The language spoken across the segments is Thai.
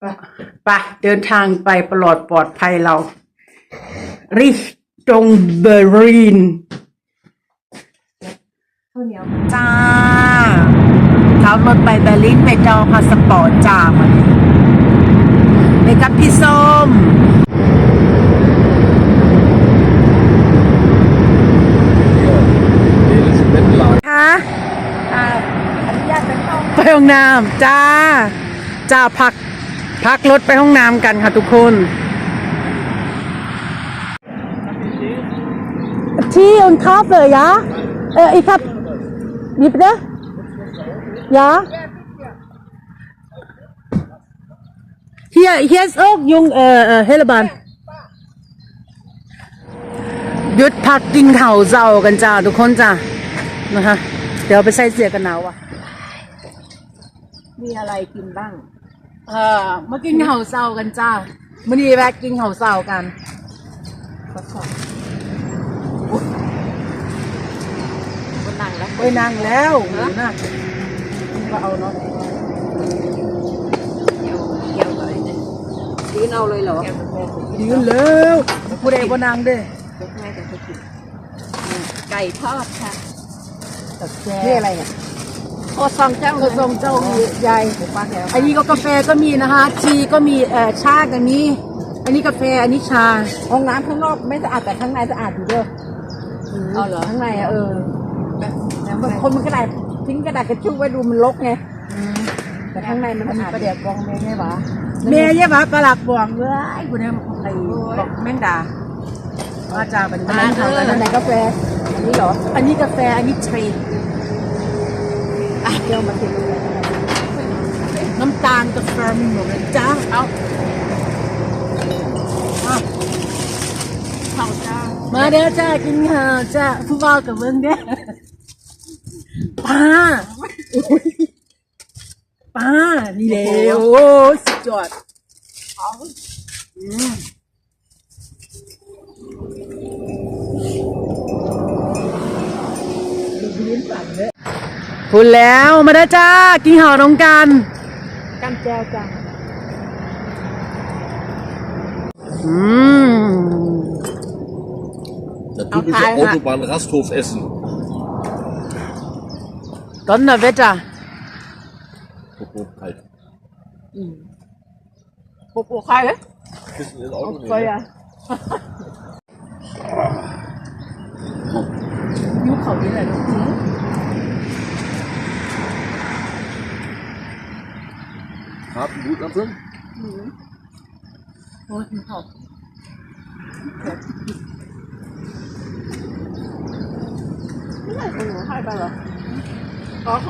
ไปไปเดินทางไปปลอดปลอดภัยเรา ริชตรงเบอรีนข้าวเหนียวจ้าขับรถไปเบอร์ลินไปจองพาสปอร์ตจ้ามันไปกับพี่ส้มฮะอ่าอนุญาตเป็นเข้าไปห้องน้ำจ้าจ้าพัก พักรถไปห้องน้ำกันค่ะทุกคน Tee und Kaffee, ja? Äh, ich hab. Wie bitte? Ja? Hier, hier ist auch Jung, äh, äh, Hellebahn. หยุดพักกินข้าวเจ้ากันจ้าทุกคนจ้านะคะเดี๋ยวไปใส่เสื้อกันหนาวอะ มีอะไรกินบ้าง เออมากินข้าวเช้ากันจ้ามื้อนี้แวะกินข้าวเช้ากันขอสอบคนนั่งแล้วไปนั่งแล้วนะก็เอาเนาะเกี่ยวเกี่ยวอะไรเนี่ยยืนเอาเลยเหรอยืนแล้วผู้ใดบ่นั่งเด้ยกง่ายแต่ไม่กินไก่ทอดค่ะนี่อะไรเนี่ยโอซองเจ้าก็ส่งเจ้าใหญ่ปลาแถวอันนี้ก็กาแฟก็มีนะคะทีก็มีเอ่อชาก็มีอันนี้กาแฟอันนี้ชาห้องน้ำข้างนอกไม่สะอาดแต่ข้างในสะอาดอยู่เด้อเอาเหรอข้างในอะเออบางคนมันกระดาษทิ้งกระดาษกระชุกไว้ดูมันรกไงแต่ข้างในมันอันสะนี้อาดประเดี๋ยวกองแม่ไงวะแม่เนี่ยปะกระลักบวงเว้ยกูเนี่ยไอ้บอกแม่งด่าว่าจ้าเป็นอันบ้านั้นนเขาอักันนไหนนะกาแฟอันนี้เหรอ อันนี้กาแฟอันนี้ทรีเดี๋ยวมากินน้ำตาลกาแฟมหมดเลยจ้าเอาข้าจ้ามาเด้อจ้ากินข้าวจ้าผู้บ่าวกับเมืองเด้อป้าป้านี่เดียวโอ้ยสุดยอดอืม พูดแล้วมาเด้อจ้ากินข้าวน้องกันกำแจวจ้าอืม Der typische Auf einmal. Autobahn-Rasthof Essen. Donnerwetter. Oh, kalt. ปุกปุกใครเลย Kissen ins Auto ใคร nehmen. อะยุคเขานี่แหละลูก Harten Gutapfel? โอ้ยเขา ไม่ใช่ของหนูให้ไปเหรออ๋อของห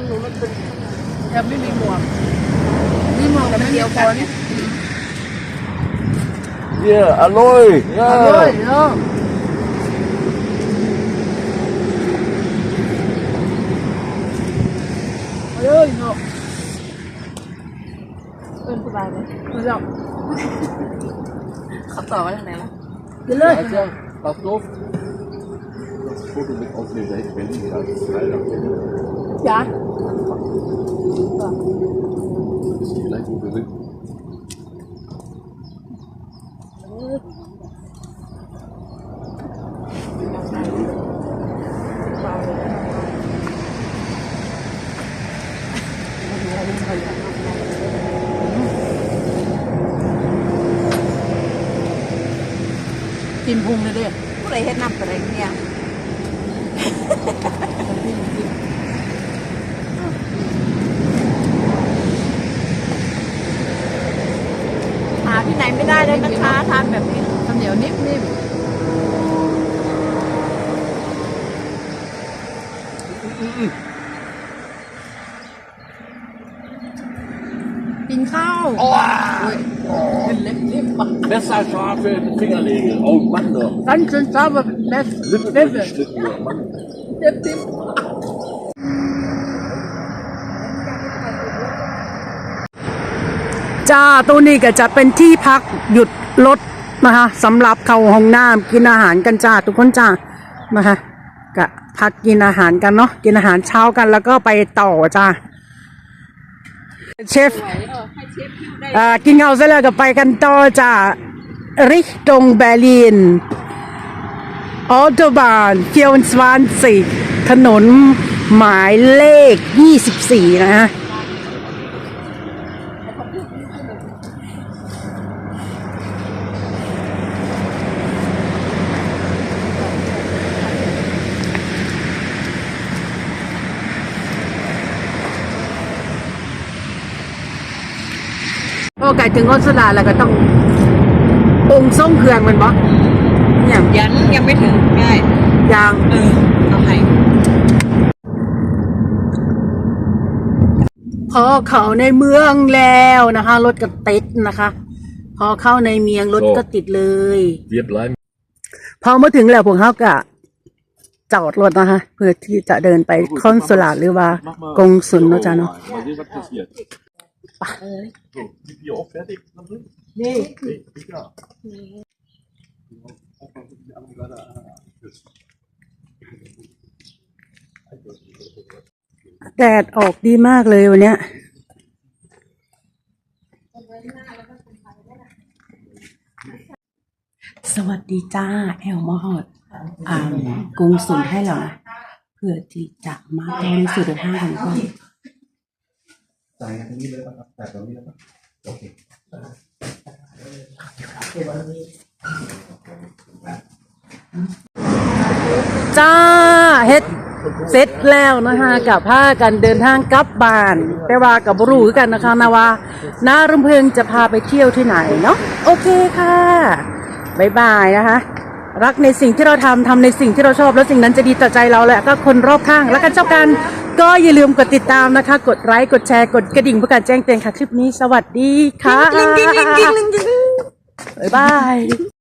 นูมันเป็นแทบไม่มีหมวกนี่หมวกแต่ไม่เดียวกัน Hier, Aloy! เอ Ja! อเนาะเอ้ยเนาะ เป็นสบายเลย ไม่ต้อง เขาตอบว่าทางไหนล่ะกินเลย Dạ chưa? Bọc tốt. จ้า กินพุงเลยเด้ผู้ใดเฮ็ดน้ำอะไรเนี่ยหาที่ไหนไม่ได้เลยนะคะทานแบบนี้ข้าวเหนียวนิ่มๆ กินข้าว Oh, เล็กเล็กปะ messerscharfe Fingernägel. Oh Mann, doch. Ganz schön sauber mit Messer. Lippe Lippe. geschnitten, ja, Mann. Tipp, tipp. จ้าตัวนี้ก็จะเป็นที่พักหยุดรถนะคะสำหรับเข้าห้องน้ำกินอาหารกันจ้าทุกคนจ้านะคะก็พักกินอาหารกันเนาะกินอาหารเช้ากันแล้วก็ไปต่อจ้า เชฟอ่ากินข้าวเสร็จแล้วก็ไปกันต่อจากริชตงเบร์ลินออโตบานเฟียนสวานสิถนนหมายเลข 24 นะฮะ ไก่ถึงออสเตรเลียแล้วก็ต้ององค์ทรงเครื่องมันบ่อย่างยันยังไม่ถึงง่ายยางเออเอาให้พอเข้าในเมืองแล้วนะคะ รถก็ติดนะคะ พอเข้าในเมียงรถก็ติดเลย Wir bleiben พอมาถึงแล้วพวกเขาก็จอดรถนะคะ เพื่อที่จะเดินไปคอนสุลาตหรือว่ากงสุลเนาะจ๊ะเนาะ Mal sehen, was passiert. So, die Bier auch fertig? นี่ Nee, Nee. แดดออกดีมากเลยวันเนี้ยสวัสดีจ้า แอลมอดอ่ากรุงสุนให้เหรอเพื่อที่จะมาบริสุทธิ์ห้าของก่อน จ่ายงานตรงนี้เลยป่ะครับจ่ายตรงนี้เลยป่ะโอเคจ้าเฮ็ดเสร็จแล้วนะคะกับผ้ากันเดินทางกลับบ้าน แต่ว่ากับบรูกันนะคะนะว่าน้ารำเพิงจะพาไปเที่ยวที่ไหนเนาะโอเคค่ะ บ๊ายบายนะคะ รักในสิ่งที่เราทำทำในสิ่งที่เราชอบ แล้วสิ่งนั้นจะดีต่อใจเราและก็คนรอบข้าง แล้วกันเจ้ากันก็อย่าลืมกดติดตามนะคะ กดไลค์กดแชร์กดกระดิ่งเพื่อการแจ้งเตือนค่ะคลิปนี้ สวัสดีค่ะบ๊ายบาย